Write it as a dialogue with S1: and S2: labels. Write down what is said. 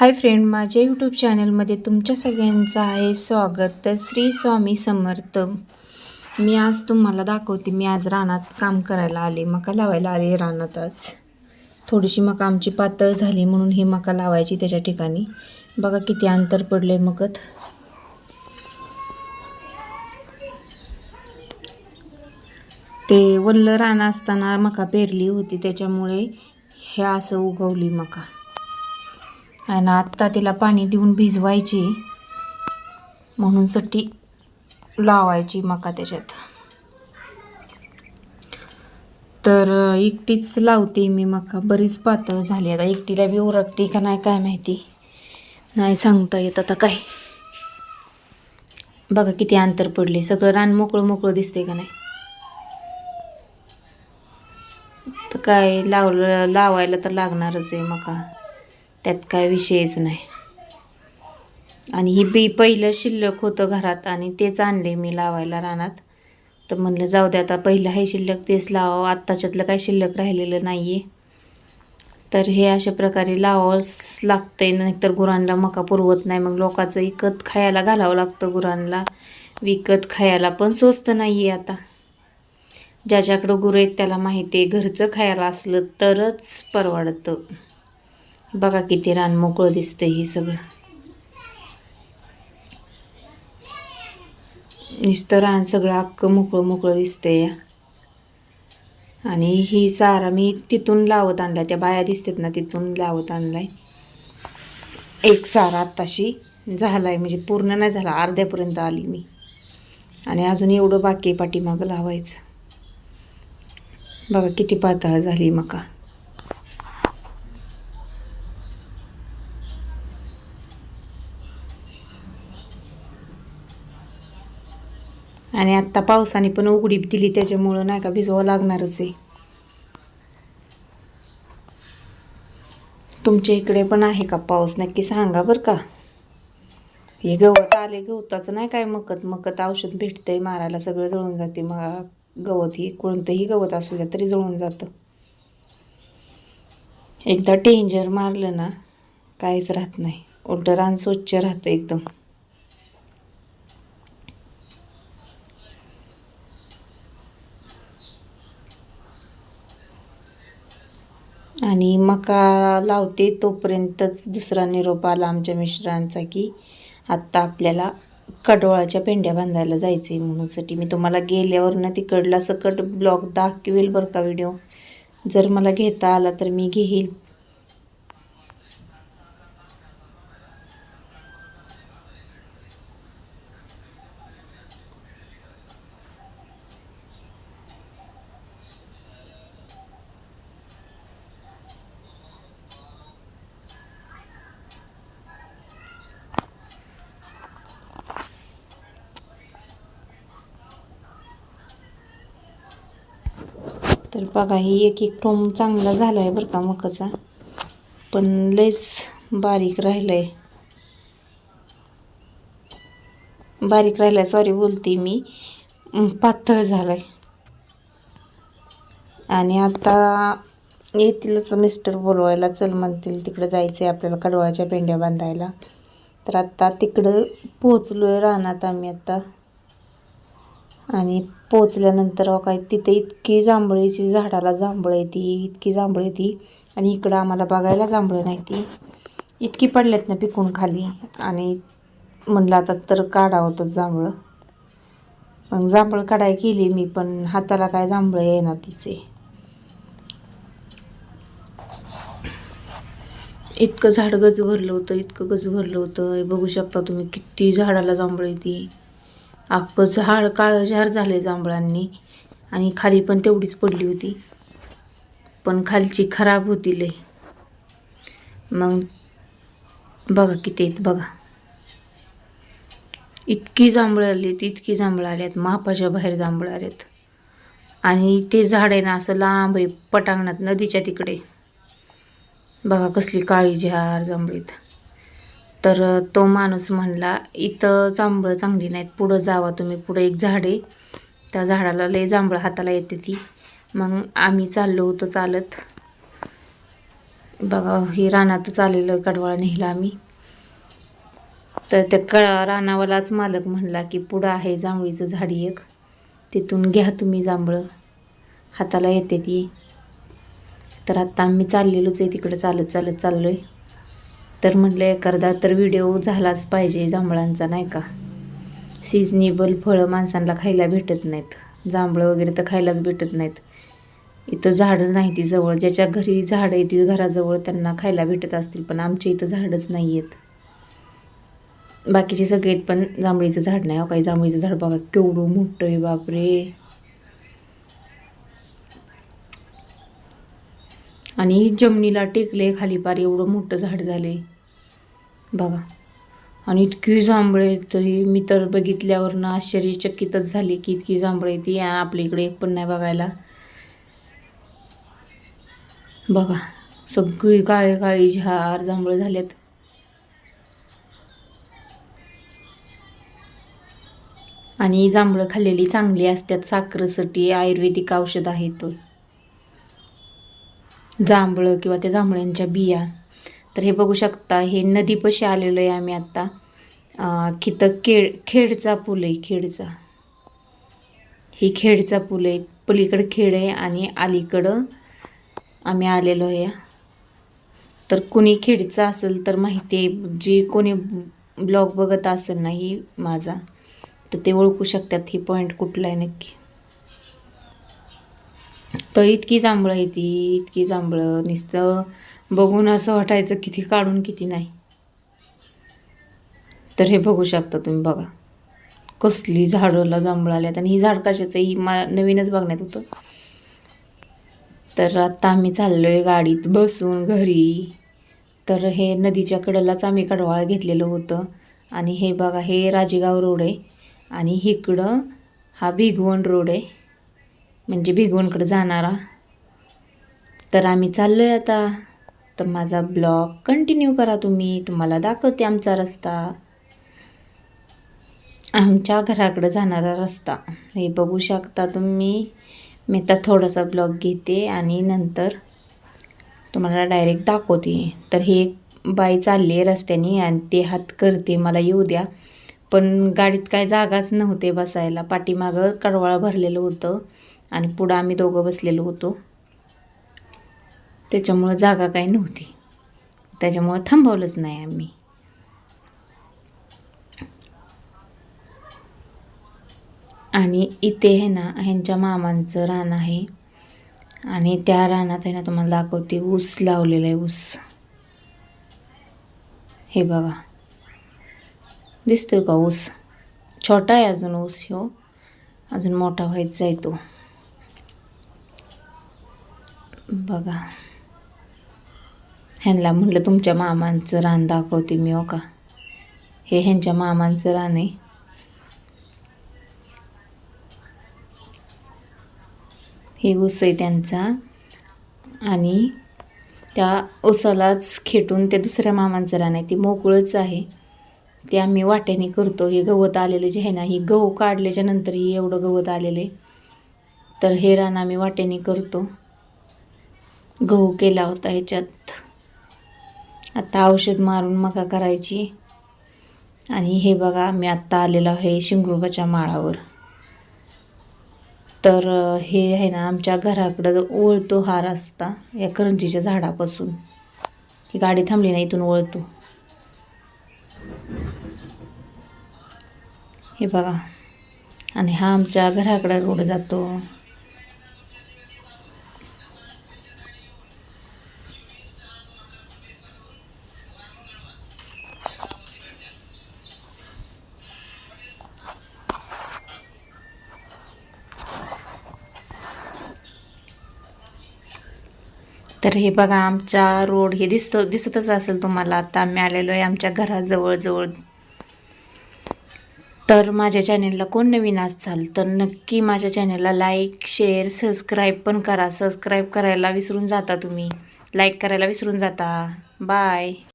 S1: Hi friend माझ्या YouTube चॅनलमध्ये तुमच्या सगळ्यांचं आहे स्वागत. तर श्री स्वामी समर्थ. मी आज तुम्हाला दाखवते मी आज रानात काम करायला आले. मका लावायला आले रानात आज. थोडीशी मका आमची पातळ झाली म्हणून ही मका लावायची त्याच्या ठिकाणी. बघा किती अंतर पडले मगत. ते वल्ल रान असताना मका पेरली होती त्याच्यामुळे हे असं उगवली मका. आणि आत्ता तिला पाणी देऊन भिजवायची. म्हणून सट्टी लावायची मका त्याच्यात. तर एकटीच लावते मी मका. बरीच पातळ झाली आता. एकटीला बी उरकते का नाही काय माहिती. नाही सांगता येत आता काय बघा किती अंतर पडले. सगळं रान मोकळं मोकळं दिसते का नाही? तर काय लावलं लावायला तर लागणारच आहे मका. त्यात काय विषयच नाही. आणि ही बी पहिलं शिल्लक होतं घरात आणि तेच आणले मी लावायला रानात. तर म्हणलं जाऊ दे आता पहिलं हे शिल्लक तेच लावावं. आत्ताच्यातलं काही शिल्लक राहिलेलं नाही आहे तर हे अशा प्रकारे लावावंच लागतंय. नाहीतर गुरांना मका पुरवत नाही. मग लोकांचं विकत खायला घालावं लागतं गुरांना. विकत खायला पण स्वस्त नाही आहे आता. ज्याच्याकडं गुरं आहेत त्याला माहिती आहे घरचं खायला असलं तरच परवडतं. बघा किती रान मोकळं दिसतं हे सगळं. नुसतं रान सगळं अख्खं मोकळं मोकळं दिसतंय. आणि ही चारा मी तिथून लावत आणला त्या बाया दिसतात ना तिथून लावत आणलाय. एक सारा आत्ताशी झालाय म्हणजे पूर्ण नाही झाला अर्ध्यापर्यंत आली मी. आणि अजून एवढं बाकी पाठीमागं लावायचं. बघा किती पातळ झाली मका. आणि आत्ता पावसाने पण उघडी दिली त्याच्यामुळं नाही का भिजवावं लागणारच आहे. तुमच्या इकडे पण आहे का पाऊस? नक्की सांगा बरं का. हे गवत आले गवताचं नाही काय मकत मकत औषध भेटतंय मारायला सगळं जळून जाते. मग गवत ही कोणतंही गवत असू द्या तरी जळून जातं. एकदा टेंजर मारलं ना काहीच राहत नाही. उलट रान स्वच्छ राहतं एकदम. आणि मका लावते तोपर्यंतच दुसरा निरोप आला आमच्या मिश्रांचा की आत्ता आपल्याला कडोळाच्या पेंड्या बांधायला जायचं आहे म्हणूनसाठी मी तुम्हाला गेल्यावर ना तिकडला सकट ब्लॉग दाखवेल बरं का व्हिडिओ. जर मला घेता आला तर मी घेईल. तर बघा ही एक एक टोम चांगला झाला आहे बरं का मकाचा. पण लयच बारीक राहिलं आहे बारीक राहिलं आहे सॉरी बोलते मी. पातळ झालं आहे आणि आता येतीलच मिस्टर बोलवायला. चल म्हणतील तिकडं जायचं आहे आपल्याला कडवाच्या पेंड्या बांधायला. तर आत्ता तिकडं पोचलो आहे रानात आम्ही आत्ता आणि पोचल्यानंतर काय तिथे इतकी जांभळीची झाडाला जांभळं येते इतकी जांभळं येते आणि इकडं आम्हाला बघायला जांभळं नाही ती. इतकी पडल्यात ना पिकून खाली. आणि म्हणलं आता तर काढावं जांभळं. मग जांभळं काढाय केली मी पण हाताला काय जांभळं येणार तिचे. इतकं झाड गज भरलं होतं इतकं गज भरलं होतं बघू शकता तुम्ही किती झाडाला जांभळं येते अख्खं झाड काळं झार झालं जांभळांनी. आणि खाली पण तेवढीच पडली होती. पण खालची खराब होती लय मग बघा किती आहेत बघा. इतकी जांभळं आली इतकी जांभळं आल्यात. मापाच्या बाहेर जांभळं आल्यात. आणि ते झाड आहे ना असं लांब आहे पटांगणात नदीच्या तिकडे. बघा कसली काळी झार जांभळीत. तर तो माणूस म्हणला इथं जांभळं चांगली नाहीत पुढं जावा तुम्ही पुढं एक झाड आहे. त्या झाडाला लय जांभळं हाताला येते ती. मग आम्ही चाललो होतो चालत. बघा ही रानातच आलेलं कडवाळ नेहला आम्ही. तर त्या क रानावालाच मालक म्हणला की पुढं आहे जांभळीचं झाडी एक. तिथून घ्या तुम्ही जांभळं. हाताला येते ती. तर आत्ता आम्ही चाललेलोच आहे तिकडे चालत चालत चाललो आहे तर म्हटलं एखादा तर व्हिडिओ झालाच पाहिजे जांभळांचा नाही का? सिजनेबल फळं माणसांना खायला भेटत नाहीत. जांभळं वगैरे तर खायलाच भेटत नाहीत. इथं झाडं नाही ती जवळ. ज्याच्या घरी झाडं आहे ती घराजवळ त्यांना खायला भेटत असतील पण आमच्या इथं झाडंच नाही आहेत. बाकीचे सगळे पण जांभळीचं झाड नाही हो काही जांभळीचं झाड बघा. केवढं मोठं आहे बापरे! आणि जमिनीला टेकले खाली पार एवढं मोठं झाड झाले बघा. आणि इतकी जांभळे तरी मी तर बघितल्यावरनं आश्चर्यचकितच झाले की इतकी जांभळे ती आपल्या इकडे एक पण नाही बघायला. बघा. सगळी काळे काळी झार जांभळं झालेत. आणि जांभळं खाल्लेली चांगली असतात. साखरेसाठी आयुर्वेदिक औषध आहेत. जांभळं किंवा त्या जांभळ्यांच्या बिया. तर हे बघू शकता हे नदीपाशी आलेलो आहे आम्ही आत्ता खितं केळ खेडचा पूल आहे खेडचा. ही खेडचा पूल आहे. पलीकडं खेड आहे आणि अलीकडं आम्ही आलेलो आहे. तर कोणी खेडचा असेल तर माहिती आहे जी कोणी ब्लॉग बघत असेल ना ही माझा. तर ते ओळखू शकतात ही पॉईंट कुठला आहे नक्की. तर इतकी जांभळं आहे ती इतकी जांभळं. नुसतं बघून असं वाटायचं किती काढून किती नाही. तर हे बघू शकता तुम्ही बघा. कसली झाडंला जांभळं आल्यात. आणि ही झाड कशाचं ही मला नवीनच बघण्यात होतं. तर आत्ता आम्ही चाललो आहे गाडीत बसून घरी. तर हे नदीच्या कडेलाच आम्ही कडवाळ घेतलेलं होतं. आणि हे बघा हे राजेगाव रोड आहे. आणि इकडं हा भिगवण रोड आहे. म्हणजे भिगवणकडं जाणारा. तर आम्ही चाललो आहे आता. तर माझा ब्लॉग कंटिन्यू करा तुम्ही. तुम्हाला दाखवते आमचा रस्ता. आमच्या घराकडं जाणारा रस्ता. हे बघू शकता तुम्ही. मी आता थोडासा ब्लॉग घेते आणि नंतर तुम्हाला डायरेक्ट दाखवते. तर हे एक बाई चालली आहे रस्त्याने आणि ते हात करते. मला येऊ द्या. पण गाडीत काय जागाच नव्हते बसायला. पाठीमागं कडवाळ भरलेलं होतं. आणि पुढं आम्ही दोघं बसलेलो होतो. त्याच्यामुळं जागा काही नव्हती. त्याच्यामुळं थांबवलंच नाही आम्ही. आणि इथे आहे ना ह्यांच्या मामांचं रान आहे. आणि त्या रानात आहे ना तुम्हाला दाखवते ऊस लावलेला आहे ऊस. हे बघा. दिसतोय का ऊस? छोटा आहे अजून ऊस ह्यो अजून मोठा व्हायचा आहे तो. बघा. ह्यांना म्हटलं तुमच्या मामांचं रान दाखवते मी हो का? हे ह्यांच्या मामांचं रान आहे. हे ऊस आहे त्यांचा आणि त्या ऊसालाच खेटून त्या दुसऱ्या मामांचं रान आहे. ते मोकळंच आहे. ते आम्ही वाट्याने करतो. हे गवत आलेलं जे आहे ना ही गहू काढल्याच्या नंतर ही एवढं गवत आलेलं आहे. तर हे रान आम्ही वाट्याने करतो. गहू केला होता ह्याच्यात. आता औषध मारून मका करायची. आणि हे बघा मी आत्ता आलेलो आहे शिंगरुबाच्या माळावर. तर हे आहे ना आमच्या घराकडं ओळतो हा रस्ता या करंजीच्या झाडापासून. ही गाडी थांबली ना इथून ओळतो. हे बघा. आणि हा आमच्या घराकडं रोड जातो. तर हे बघा आमचा रोड हे दिसतो दिसतच असेल तुम्हाला. आता आम्ही आलेलो आहे आमच्या घराजवळजवळ. तर माझ्या चॅनेलला कोण नवीन असाल तर नक्की माझ्या चॅनेलला लाईक शेअर सबस्क्राईब पण करा. सबस्क्राईब करायला विसरून जाता तुम्ही. लाईक करायला विसरून जाता. बाय